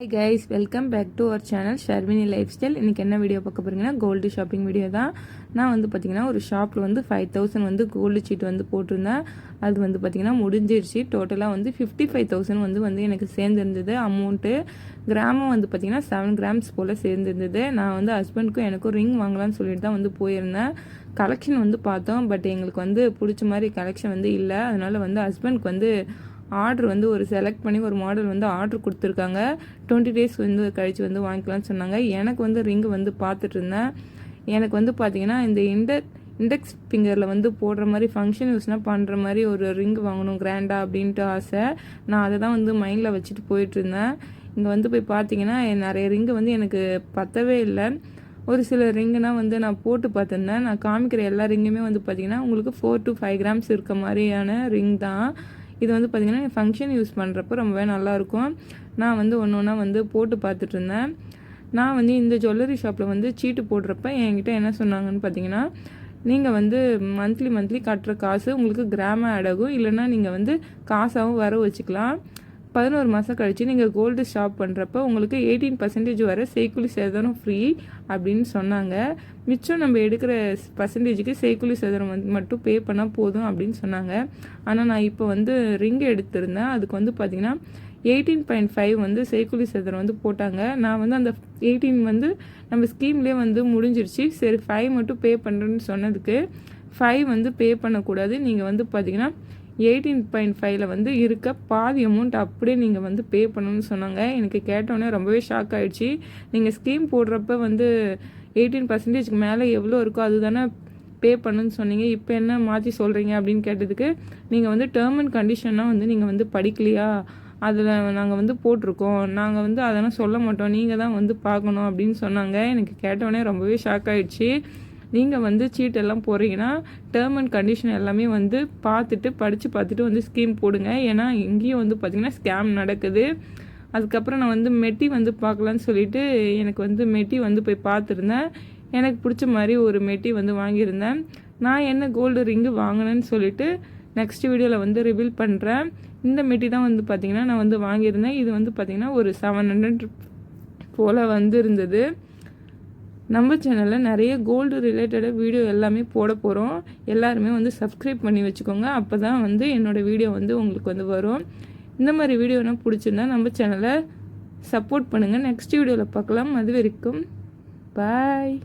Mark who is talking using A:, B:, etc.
A: Hi guys welcome back to our channel Sharvini lifestyle இன்றைக்கி என்ன video பார்க்க போகிறீங்கன்னா கோல்டு ஷாப்பிங் வீடியோ தான். நான் வந்து பார்த்திங்கன்னா ஒரு ஷாப்பில் வந்து ஃபைவ் தௌசண்ட் வந்து கோல்டு சீட் வந்து போட்டிருந்தேன். அது வந்து பார்த்திங்கன்னா முடிஞ்சிருச்சு. டோட்டலாக வந்து ஃபிஃப்டி ஃபைவ் தௌசண்ட் வந்து வந்து எனக்கு சேர்ந்துருந்தது அமௌண்ட்டு கிராமம் வந்து பார்த்திங்கன்னா செவன் கிராம்ஸ் போல் சேர்ந்துருந்தது. நான் வந்து ஹஸ்பண்ட்க்கும் எனக்கும் ரிங் வாங்கலாம்னு சொல்லிட்டு தான் வந்து போயிருந்தேன். கலெக்ஷன் வந்து பார்த்தோம் பட் எங்களுக்கு வந்து பிடிச்ச மாதிரி கலெக்ஷன் வந்து இல்லை. அதனால் வந்து ஹஸ்பண்ட்க்கு வந்து ஆர்டர் வந்து ஒரு செலக்ட் பண்ணி ஒரு மாடல் வந்து ஆர்டர் கொடுத்துருக்காங்க. டுவெண்ட்டி டேஸ் வந்து கழித்து வந்து வாங்கிக்கலாம்னு சொன்னாங்க. எனக்கு வந்து ரிங்கு வந்து பார்த்துட்டு இருந்தேன். எனக்கு வந்து பார்த்தீங்கன்னா இந்த இண்டெக் இண்டெக்ஸ் ஃபிங்கரில் வந்து போடுற மாதிரி ஃபங்க்ஷன் யூஸ்னால் பண்ணுற மாதிரி ஒரு ரிங் வாங்கணும் கிராண்டாக அப்படின்ட்டு ஆசை. நான் அதை தான் வந்து மைண்டில் வச்சுட்டு போயிட்டு இருந்தேன். இங்கே வந்து போய் பார்த்தீங்கன்னா நிறைய ரிங்கு வந்து எனக்கு பத்தவே இல்லை. ஒரு சில ரிங்குனா வந்து நான் போட்டு பார்த்துருந்தேன். நான் காமிக்கிற எல்லா ரிங்குமே வந்து பார்த்திங்கன்னா உங்களுக்கு ஃபோர் டு ஃபைவ் கிராம்ஸ் இருக்க மாதிரியான ரிங் தான். இது வந்து பார்த்திங்கன்னா ஃபங்க்ஷன் யூஸ் பண்ணுறப்ப ரொம்பவே நல்லாயிருக்கும் நான் வந்து ஒன்று ஒன்றா வந்து போட்டு பார்த்துட்டு இருந்தேன் நான் வந்து இந்த ஜுவல்லரி ஷாப்பில் வந்து சீட்டு போடுறப்ப என்கிட்ட என்ன சொன்னாங்கன்னு பார்த்தீங்கன்னா நீங்கள் வந்து மந்த்லி மந்த்லி கட்டுற காசு உங்களுக்கு கிராம அடகும். இல்லைன்னா நீங்கள் வந்து காசாகவும் வர வச்சுக்கலாம். பதினோரு மாதம் கழித்து நீங்கள் கோல்டு ஷாப் பண்ணுறப்ப உங்களுக்கு எயிட்டீன் பர்சன்டேஜ் வர செய்குலி சேதனம் ஃப்ரீ அப்படின்னு சொன்னாங்க. மிச்சம் நம்ம எடுக்கிற பர்சன்டேஜுக்கு செய்குலி சேதனம் வந்து மட்டும் பே பண்ணால் போதும் அப்படின்னு சொன்னாங்க. ஆனால் நான் இப்போ வந்து ரிங் எடுத்திருந்தேன். அதுக்கு வந்து பார்த்திங்கன்னா எயிட்டீன் பாயிண்ட் ஃபைவ் வந்து செய்குலி சேதனம் வந்து போட்டாங்க. நான் வந்து அந்த எயிட்டீன் வந்து நம்ம ஸ்கீம்லேயே வந்து முடிஞ்சிருச்சு. சரி ஃபைவ் மட்டும் பே பண்ணுறேன்னு சொன்னதுக்கு ஃபைவ் வந்து பே பண்ணக்கூடாது. நீங்கள் வந்து பார்த்தீங்கன்னா எயிட்டீன் பாயிண்ட் ஃபைவ்ல வந்து இருக்க பாதி அமௌண்ட் அப்படியே நீங்கள் வந்து பே பண்ணணும்னு சொன்னாங்க. எனக்கு கேட்டோன்னே ரொம்பவே ஷாக் ஆகிடுச்சு நீங்கள் ஸ்கீம் போடுறப்ப வந்து எயிட்டீன் பர்சன்டேஜ்க்கு மேலே எவ்வளோ இருக்கோ அதுதானே பே பண்ணுன்னு சொன்னீங்க. இப்போ என்ன மாற்றி சொல்கிறீங்க அப்படின்னு கேட்டதுக்கு நீங்கள் வந்து டேர்ம் அண்ட் கண்டிஷன்லாம் வந்து நீங்கள் வந்து படிக்கலையா? அதில் நாங்கள் வந்து போட்டிருக்கோம். நாங்கள் வந்து அதெல்லாம் சொல்ல மாட்டோம். நீங்கள் தான் வந்து பார்க்கணும் அப்படின்னு சொன்னாங்க. எனக்கு கேட்டோடனே ரொம்பவே ஷாக் ஆகிடுச்சு நீங்கள் வந்து சீட்டெல்லாம் போகிறீங்கன்னா டேர்ம் அண்ட் கண்டிஷன் எல்லாமே வந்து பார்த்துட்டு படித்து பார்த்துட்டு வந்து ஸ்கீம் போடுங்க. ஏன்னா இங்கேயும் வந்து பார்த்திங்கன்னா ஸ்கேம் நடக்குது. அதுக்கப்புறம் நான் வந்து மெட்டி வந்து பார்க்கலான்னு சொல்லிட்டு எனக்கு வந்து மெட்டி வந்து போய் பார்த்துருந்தேன். எனக்கு பிடிச்ச மாதிரி ஒரு மெட்டி வந்து வாங்கியிருந்தேன். நான் என்ன கோல்டு ரிங்கு வாங்கினேன்னு சொல்லிட்டு நெக்ஸ்ட் வீடியோவில் வந்து ரிவீல் பண்ணுறேன் இந்த மெட்டி தான் வந்து பார்த்திங்கன்னா நான் வந்து வாங்கியிருந்தேன். இது வந்து பார்த்திங்கன்னா ஒரு செவன் ஹண்ட்ரட் போல் வந்து இருந்தது. நம்ம சேனலில் நிறைய கோல்டு ரிலேட்டடாக வீடியோ எல்லாமே போட போகிறோம் எல்லாருமே வந்து சப்ஸ்கிரைப் பண்ணி வச்சுக்கோங்க. அப்போ தான் வந்து என்னோடய வீடியோ வந்து உங்களுக்கு வந்து வரும். இந்த மாதிரி வீடியோனா பிடிச்சிருந்தா நம்ம சேனலை சப்போர்ட் பண்ணுங்கள் நெக்ஸ்ட் வீடியோவில் பார்க்கலாம். அது வரைக்கும் பாய்